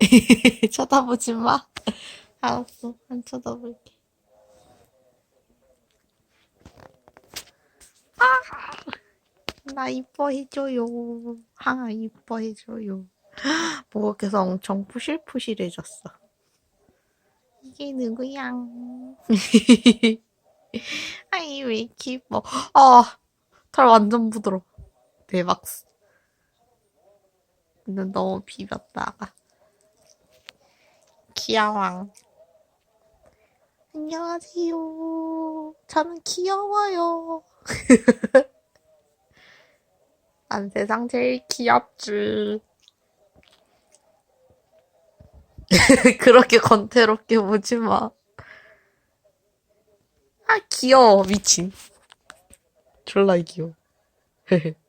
쳐다보지 마. 알았어, 안 쳐다볼게. 아, 나 이뻐해줘요. 하, 이뻐해줘요. 목에서 엄청 푸실푸실해졌어. 이게 누구야? 아이, 왜 이렇게 이뻐. 아, 털 완전 부드러워. 대박. 근데 너무 비볐다가. 귀여워. 안녕하세요. 저는 귀여워요. 난 세상 제일 귀엽지. 그렇게 건태롭게 보지 마. 아, 귀여워. 미친. 졸라 귀여워.